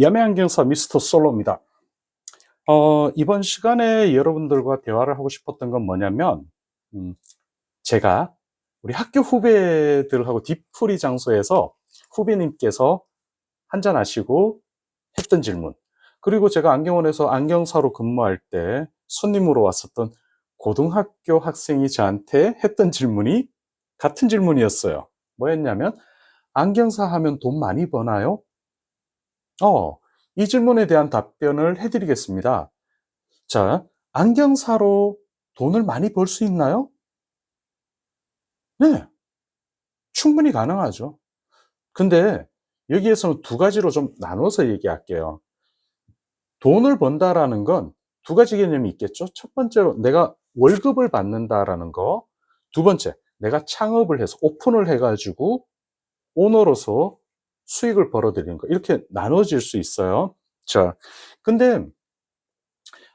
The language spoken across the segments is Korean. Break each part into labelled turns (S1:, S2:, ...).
S1: 야매안경사 미스터 솔로입니다. 어, 이번 시간에 여러분들과 대화를 하고 싶었던 건 뭐냐면, 음, 제가 우리 학교 후배들하고 뒤풀이 장소에서 후배님께서 한잔 하시고 했던 질문, 그리고 제가 안경원에서 안경사로 근무할 때 손님으로 왔었던 고등학교 학생이 저한테 했던 질문이 같은 질문이었어요. 뭐였냐면, 안경사 하면 돈 많이 버나요? 어, 이 질문에 대한 답변을 해드리겠습니다. 자, 안경사로 돈을 많이 벌 수 있나요? 네, 충분히 가능하죠. 근데 여기에서는 두 가지로 좀 나눠서 얘기할게요. 돈을 번다라는 건 두 가지 개념이 있겠죠. 첫 번째로 내가 월급을 받는다라는 거. 두 번째, 내가 창업을 해서 오픈을 해가지고 오너로서 수익을 벌어들이는 거. 이렇게 나눠질 수 있어요. 자, 근데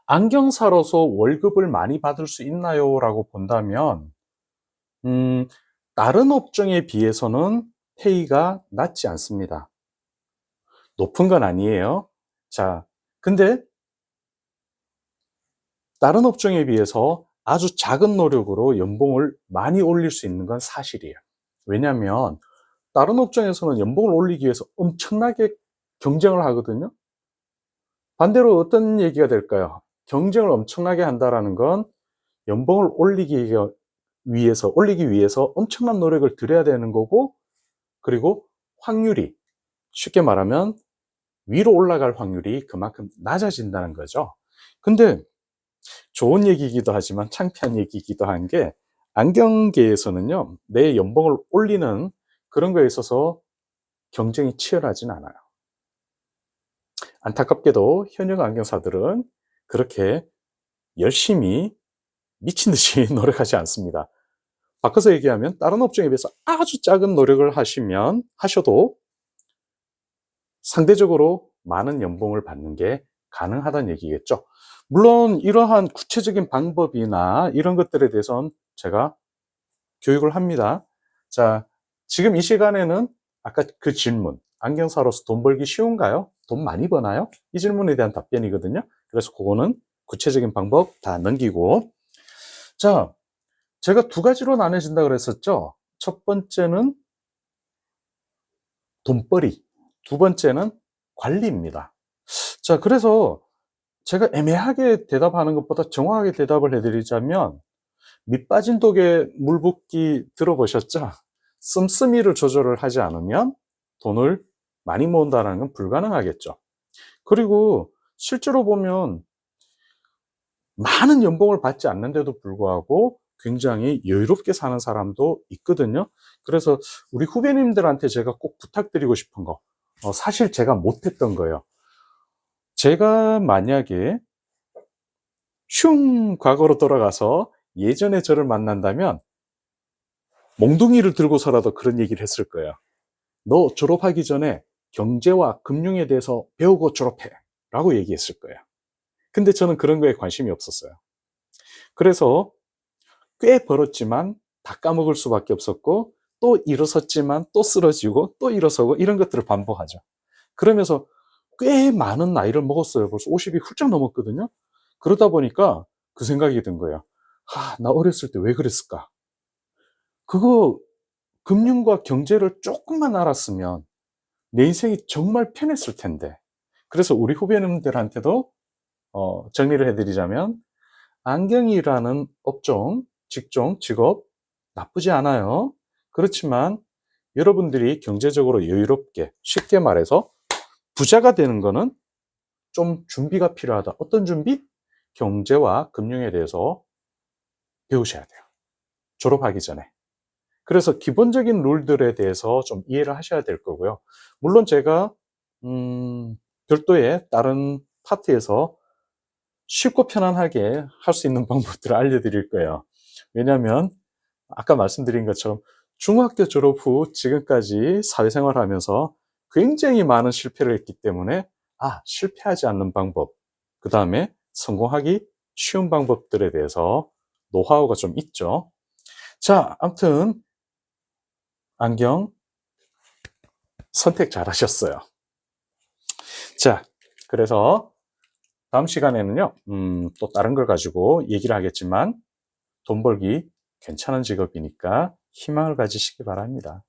S1: 안경사로서 월급을 많이 받을 수 있나요? 라고 본다면, 음, 다른 업종에 비해서는 페이가 낮지 않습니다. 높은 건 아니에요. 자, 근데 다른 업종에 비해서 아주 작은 노력으로 연봉을 많이 올릴 수 있는 건 사실이에요. 왜냐하면 다른 업종에서는 연봉을 올리기 위해서 엄청나게 경쟁을 하거든요. 반대로 어떤 얘기가 될까요? 경쟁을 엄청나게 한다라는 건 연봉을 올리기 위해서 올리기 위해서 엄청난 노력을 들여야 되는 거고 그리고 확률이 쉽게 말하면 위로 올라갈 확률이 그만큼 낮아진다는 거죠. 근데 좋은 얘기이기도 하지만 창피한 얘기이기도 한 게 안경계에서는요, 내 연봉을 올리는 그런 거에 있어서 경쟁이 치열하진 않아요. 안타깝게도 현역 안경사들은 그렇게 열심히 미친 듯이 노력하지 않습니다. 바꿔서 얘기하면 다른 업종에 비해서 아주 작은 노력을 하시면 하셔도 상대적으로 많은 연봉을 받는 게 가능하다는 얘기겠죠. 물론 이러한 구체적인 방법이나 이런 것들에 대해서는 제가 교육을 합니다. 자, 지금 이 시간에는 아까 그 질문, 안경사로서 돈 벌기 쉬운가요? 돈 많이 버나요? 이 질문에 대한 답변이거든요. 그래서 그거는 구체적인 방법 다 넘기고. 자, 제가 두 가지로 나눠진다 그랬었죠. 첫 번째는 돈벌이, 두 번째는 관리입니다. 자, 그래서 제가 애매하게 대답하는 것보다 정확하게 대답을 해드리자면 밑 빠진 독에 물 붓기 들어보셨죠? 씀씀이를 조절을 하지 않으면 돈을 많이 모은다는 건 불가능하겠죠. 그리고 실제로 보면 많은 연봉을 받지 않는데도 불구하고 굉장히 여유롭게 사는 사람도 있거든요. 그래서 우리 후배님들한테 제가 꼭 부탁드리고 싶은 거, 어, 사실 제가 못했던 거예요. 제가 만약에 슝 과거로 돌아가서 예전에 저를 만난다면 몽둥이를 들고서라도 그런 얘기를 했을 거예요. 너 졸업하기 전에 경제와 금융에 대해서 배우고 졸업해. 라고 얘기했을 거예요. 근데 저는 그런 거에 관심이 없었어요. 그래서 꽤 벌었지만 다 까먹을 수밖에 없었고 또 일어섰지만 또 쓰러지고 또 일어서고 이런 것들을 반복하죠. 그러면서 꽤 많은 나이를 먹었어요. 벌써 50이 훌쩍 넘었거든요. 그러다 보니까 그 생각이 든 거예요. 하, 나 어렸을 때 왜 그랬을까? 그거 금융과 경제를 조금만 알았으면 내 인생이 정말 편했을 텐데. 그래서 우리 후배님들한테도 어, 정리를 해드리자면 안경이라는 업종, 직종, 직업 나쁘지 않아요. 그렇지만 여러분들이 경제적으로 여유롭게 쉽게 말해서 부자가 되는 거는 좀 준비가 필요하다. 어떤 준비? 경제와 금융에 대해서 배우셔야 돼요. 졸업하기 전에. 그래서 기본적인 룰들에 대해서 좀 이해를 하셔야 될 거고요. 물론 제가 음, 별도의 다른 파트에서 쉽고 편안하게 할 수 있는 방법들을 알려드릴 거예요. 왜냐하면 아까 말씀드린 것처럼 중학교 졸업 후 지금까지 사회생활 하면서 굉장히 많은 실패를 했기 때문에 아, 실패하지 않는 방법, 그 다음에 성공하기 쉬운 방법들에 대해서 노하우가 좀 있죠. 자, 아무튼 안경 선택 잘 하셨어요. 자, 그래서 다음 시간에는요, 음, 또 다른 걸 가지고 얘기를 하겠지만, 돈 벌기 괜찮은 직업이니까 희망을 가지시기 바랍니다.